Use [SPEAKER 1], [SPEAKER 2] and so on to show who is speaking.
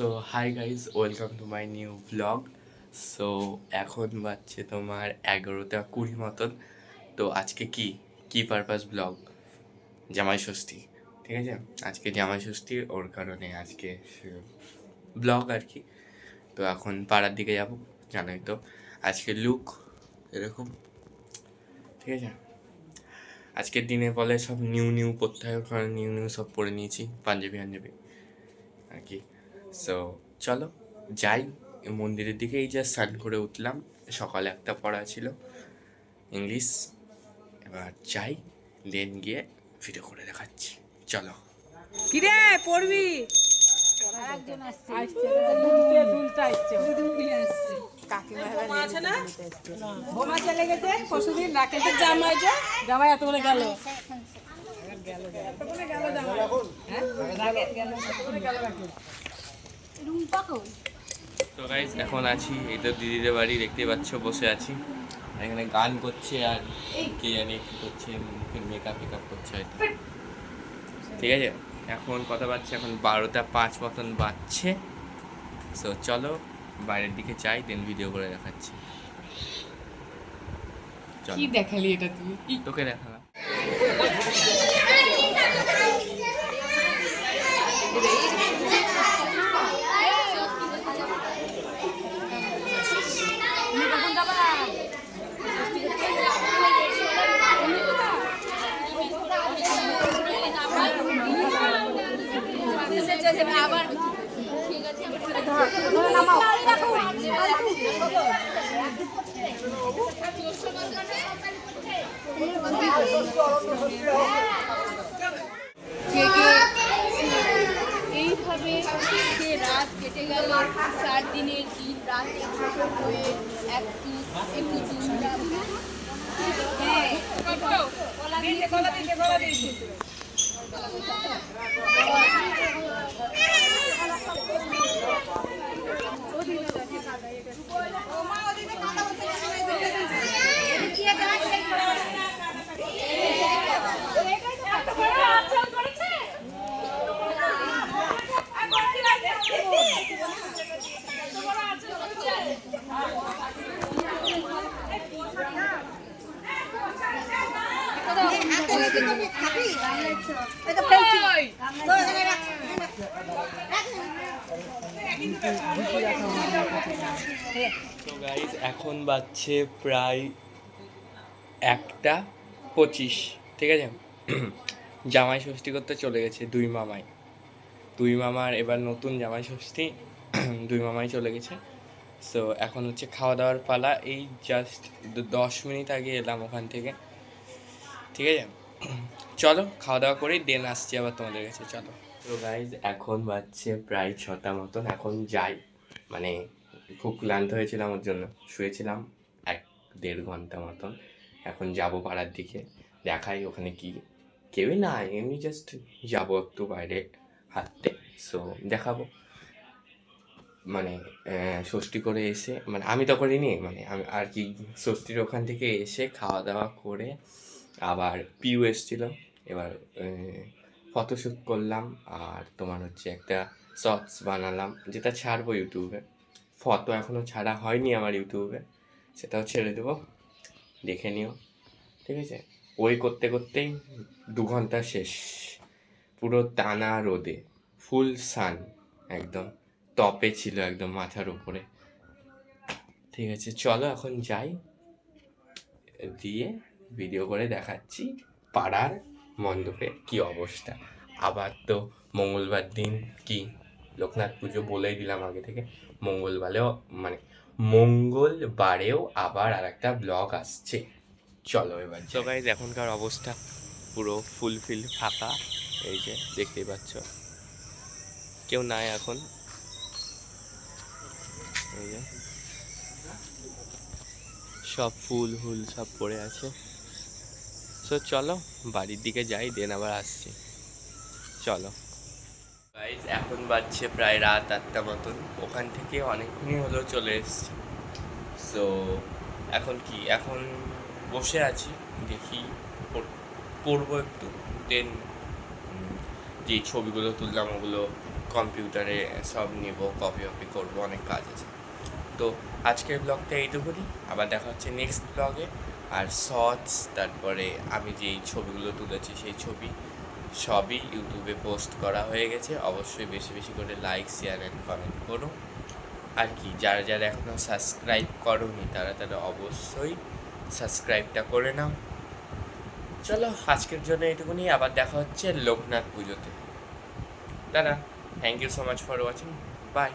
[SPEAKER 1] So hi guys welcome to my new blog so এখন বাজছে তোমার এগারোটা কুড়ি মতন। তো আজকে কি? কি পারপাস ব্লগ জামাই ষষ্ঠী, ঠিক আছে? আজকে জামাই ষষ্ঠী, ওর কারণে আজকে ব্লগ আর কি। তো এখন পাড়ার দিকে যাব, জানোই তো। আজকে লুক এরকম, ঠিক আছে? আজকের দিনে বলে সব নিউ নিউ পড়তে হয় ওখানে নিউ নিউ সব পরে নিয়েছি পাঞ্জাবি পাঞ্জাবি আর কি। সো চলো যাই। মন্দিরের দিকে এই যা স্নান করে উঠলাম। সকালে একটা পড়া ছিল। ইংলিশ এবার যাই দেন গিয়ে ভিডিও করে দেখাচ্ছি। চলো।
[SPEAKER 2] কিরে পড়বি? জামাই যে জামাই
[SPEAKER 1] তো গাইজ এখন আছি এই তো দিদিদের বাড়ি দেখতে পাচ্ছ বসে আছি। এখানে গান করছে আর কে জানি কি করছে মেকআপ মেকআপ করছে হয়তো। ঠিক আছে? এখন কথা বাজছে এখন বারোটা পাঁচ মতন বাজছে। সো চলো বাইরের দিকে যাই দেন ভিডিও করে দেখাচ্ছি। চলো।
[SPEAKER 2] কি দেখালি এটা তুই?
[SPEAKER 1] তোকে দেখালাম।
[SPEAKER 3] কে কে এইভাবে সে রাত কেটে গেল চার দিনের দিন রাত হয়ে একটু একটু চিন্তা হ্যাঁ
[SPEAKER 1] এখন বাজছে প্রায় একটা পঁচিশ, ঠিক আছে? জামাই ষষ্ঠী করতে চলে গেছে দুই মামাই। দুই মামার এবার নতুন জামাই ষষ্ঠী, দুই মামাই চলে গেছে। সো এখন হচ্ছে খাওয়া দাওয়ার পালা, এই জাস্ট দশ মিনিট আগে এলাম ওখান থেকে, ঠিক আছে? চলো খাওয়া দাওয়া করেই দেন আসছি আবার তোমাদের কাছে, চলো। তো গাইজ এখন বাজছে প্রায় ছটা মতন, এখন যাই। মানে খুব ক্লান্ত হয়েছিলাম ওর জন্য। শুয়েছিলাম এক দেড় ঘণ্টা মতন। এখন যাব পাড়ার দিকে, দেখাই ওখানে কি। কেউই না এমনি জাস্ট যাব একটু বাইরে হাঁটতে। সো দেখাবো। মানে ষষ্ঠী করে এসে মানে আমি তো করিনি মানে আমি আর কি ষষ্ঠীর ওখান থেকে এসে খাওয়া দাওয়া করে আবার পিউ এসছিল। এবার ফটোশ্যুট করলাম আর তোমার হচ্ছে একটা শর্টস বানালাম, যেটা ছাড়বো ইউটিউবে। ফটো এখনও ছাড়া হয়নি আমার ইউটিউবে, সেটাও ছেড়ে দেবো। দেখে নিও, ঠিক আছে? ওই করতে করতেই দু ঘণ্টা শেষ। পুরো টানা রোদে, ফুল সান একদম, টপে ছিল একদম মাথার উপরে। ঠিক আছে, চলো এখন যাই, দিয়ে ভিডিও করে দেখাচ্ছি পাড়ার মণ্ডপে কি অবস্থা। আবার তো মঙ্গলবার দিন কি লোকনাথ পুজো বলেই দিলাম আগে থেকে। মঙ্গলবারেও মানে মঙ্গলবারেও আবার আর একটা ব্লগ আসছে। চলো এবার গাইজ এখনকার অবস্থা পুরো ফুলফিল ফাঁকা। এই যে দেখতেই পাচ্ছ। কেউ নাই এখন। এই যে। সব ফুল হুল সব পড়ে আছে। সো চলো, বাড়ির দিকে যাই দেন আবার আসছি। চলো। গাইজ এখন বাজছে প্রায় রাত আটটা মতন। ওখান থেকে অনেকক্ষণই হলো চলে এসেছি। সো এখন কি? এখন বসে আছি, দেখি পড়ব একটু। দেন যে ছবিগুলো তুললাম, ওগুলো কম্পিউটারে সব নেব কপি কপি করব, অনেক কাজ আছে। তো আজকের ব্লগটা এইটুকুনি। আবার দেখা হচ্ছে নেক্সট ব্লগে আর শর্টস তারপরে আমি যেই ছবিগুলো তুলেছি সেই ছবি সবই ইউটিউবে পোস্ট করা হয়ে গেছে। অবশ্যই বেশি বেশি করে লাইক শেয়ার অ্যান্ড কমেন্ট করো। আর কি, যারা যারা এখনও সাবস্ক্রাইব করোনি তারা তারা অবশ্যই সাবস্ক্রাইবটা করে নাও। চলো, আজকের জন্য এইটুকুনি আবার দেখা হচ্ছে লোকনাথ পুজোতে। দাদা thank you so much for watching bye